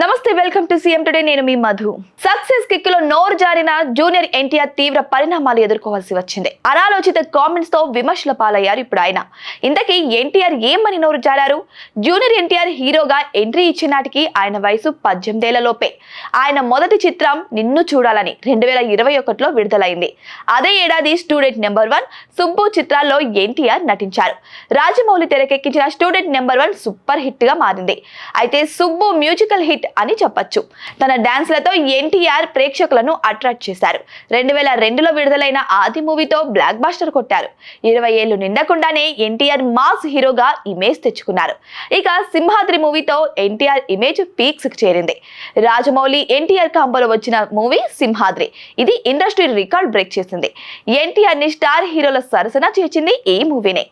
నమస్తే welcome to CM today. నేను మీ Madhu. Success కిక్లో నోరు జారిన జూనియర్ ఎన్టీఆర్ తీవ్ర పరిణామాలు ఎదుర్కోవాల్సి వచ్చింది. అనాలోచిత కామెంట్స్తో విమర్శల పాలయ్యారు ఇప్పుడు ఆయన. ఇంతకీ ఎన్టీఆర్ ఏమని నోరు జారారు? జూనియర్ ఎన్టీఆర్ హీరోగా ఎంట్రీ ఇచ్చిన నాటికి ఆయన వయసు పద్దెనిమిదేళ్ళ లోపే. ఆయన మొదటి చిత్రం నిన్ను చూడాలని రెండు వేల ఇరవై ఒకటిలో విడుదలైంది. అదే ఏడాది స్టూడెంట్ నెంబర్ వన్ సుబ్బు చిత్రాల్లో ఎన్టీఆర్ నటించారు. రాజమౌళి తెరకెక్కించిన స్టూడెంట్ నెంబర్ వన్ సూపర్ హిట్గా మారింది. అయితే సుబ్బు మ్యూజికల్ హిట్ అని చెప్పొచ్చు. తన డాన్స్లతో ఎన్టీఆర్ ప్రేక్షకులను అట్రాక్ట్ చేశారు. రెండు వేల రెండులో విడుదలైన ఆది మూవీతో బ్లాక్ బాస్టర్ కొట్టారు. ఇరవై ఏళ్ళు నిండకుండానే ఎన్టీఆర్ మాస్ హీరోగా ఇమేజ్ తెచ్చుకున్నారు. ఇక సింహాద్రి మూవీతో ఎన్టీఆర్ ఇమేజ్ పీక్స్ చేరింది. రాజమౌళి ఎన్టీఆర్ కాంబోలో వచ్చిన మూవీ సింహాద్రి. ఇది ఇండస్ట్రీ రికార్డ్ బ్రేక్ చేసింది. ఎన్టీఆర్ని స్టార్ హీరోల సరసన చేర్చింది ఈ మూవీనే.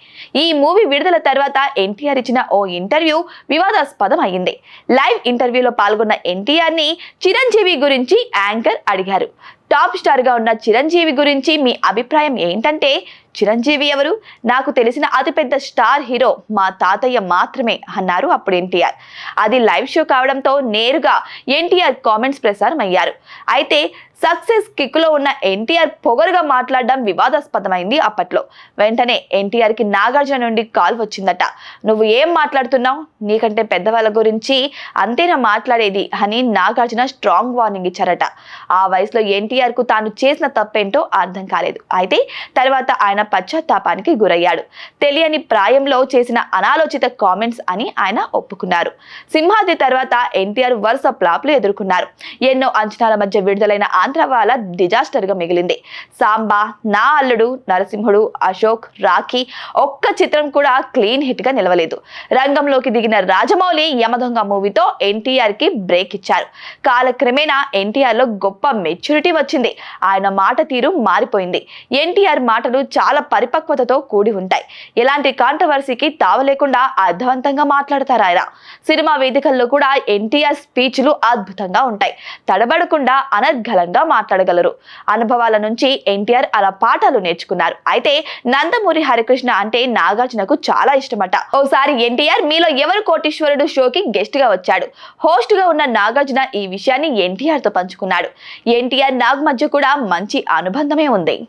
ఈ మూవీ విడుదల తర్వాత ఎన్టీఆర్ ఇచ్చిన ఓ ఇంటర్వ్యూ వివాదాస్పదం అయింది లైవ్ ఇంటర్వ్యూలో పాల్గొన్న ఎన్టీఆర్ని చిరంజీవి గురించి యాంకర్ అడిగారు. టాప్ స్టార్గా ఉన్న చిరంజీవి గురించి మీ అభిప్రాయం ఏంటంటే చిరంజీవి ఎవరు? నాకు తెలిసిన అతిపెద్ద స్టార్ హీరో మా తాతయ్య మాత్రమే అన్నారు అప్పుడు ఎన్టీఆర్. అది లైవ్ షో కావడంతో నేరుగా ఎన్టీఆర్ కామెంట్స్ ప్రసారం అయ్యారు అయితే సక్సెస్ కిక్లో ఉన్న ఎన్టీఆర్ పొగరుగా మాట్లాడడం వివాదాస్పదమైంది అప్పట్లో. వెంటనే ఎన్టీఆర్కి నాగార్జున నుండి కాల్ వచ్చిందట. నువ్వు ఏం మాట్లాడుతున్నావు? నీకంటే పెద్దవాళ్ళ గురించి అంతేనా మాట్లాడేది? అని నాగార్జున స్ట్రాంగ్ వార్నింగ్ ఇచ్చారట. ఆ వయసులో ఎన్టీఆర్ కు తాను చేసిన తప్పేంటో అర్థం కాలేదు. అయితే తర్వాత ఆయన పశ్చాత్తాపానికి గురయ్యాడు. తెలియని ప్రాయంలో చేసిన అనాలోచిత కామెంట్స్ అని ఆయన ఒప్పుకున్నారు. సింహాద్రి తర్వాత ఎన్టీఆర్ వరుస ప్లాప్లు ఎదుర్కొన్నారు. ఎన్నో అంచనాల మధ్య విడుదలైన ఆంధ్రవాల డిజాస్టర్గా మిగిలింది. సాంబా నా అల్లుడు నరసింహుడు అశోక్ రాఖీ ఒక్క చిత్రం కూడా క్లీన్ హిట్గా నిలవలేదు. రంగంలోకి దిగిన రాజమౌళి యమదొంగ మూవీతో ఎన్టీఆర్కి బ్రేక్ ఇచ్చారు. కాలక్రమేణా ఎన్టీఆర్లో గొప్ప మెచ్యూరిటీ వచ్చింది. ఆయన మాట తీరు మారిపోయింది. ఎన్టీఆర్ మాటలు చాలా పరిపక్వతతో కూడి ఉంటాయి. ఎలాంటి కాంట్రవర్సీకి తావలేకుండా అర్థవంతంగా మాట్లాడతారు ఆయన. సినిమా వేదికల్లో కూడా ఎన్టీఆర్ స్పీచ్లు అద్భుతంగా ఉంటాయి. తడబడకుండా అనర్గళంగా మాట్లాడగలరు. అనుభవాల నుంచి ఎన్టీఆర్ అలా పాఠాలు నేర్చుకున్నారు. అయితే నందమూరి హరికృష్ణ అంటే నాగార్జునకు చాలా ఇష్టమట. ఓసారి ఎన్టీఆర్ మీలో ఎవరు కోటీశ్వరుడు షోకి గెస్ట్గా వచ్చాడు? హోస్ట్గా ఉన్న నాగార్జున ఈ విషయాన్ని ఎన్టీఆర్తో పంచుకున్నాడు. ఎన్టీఆర్ నాగ్ మధ్య కూడా మంచి అనుబంధమే ఉంది.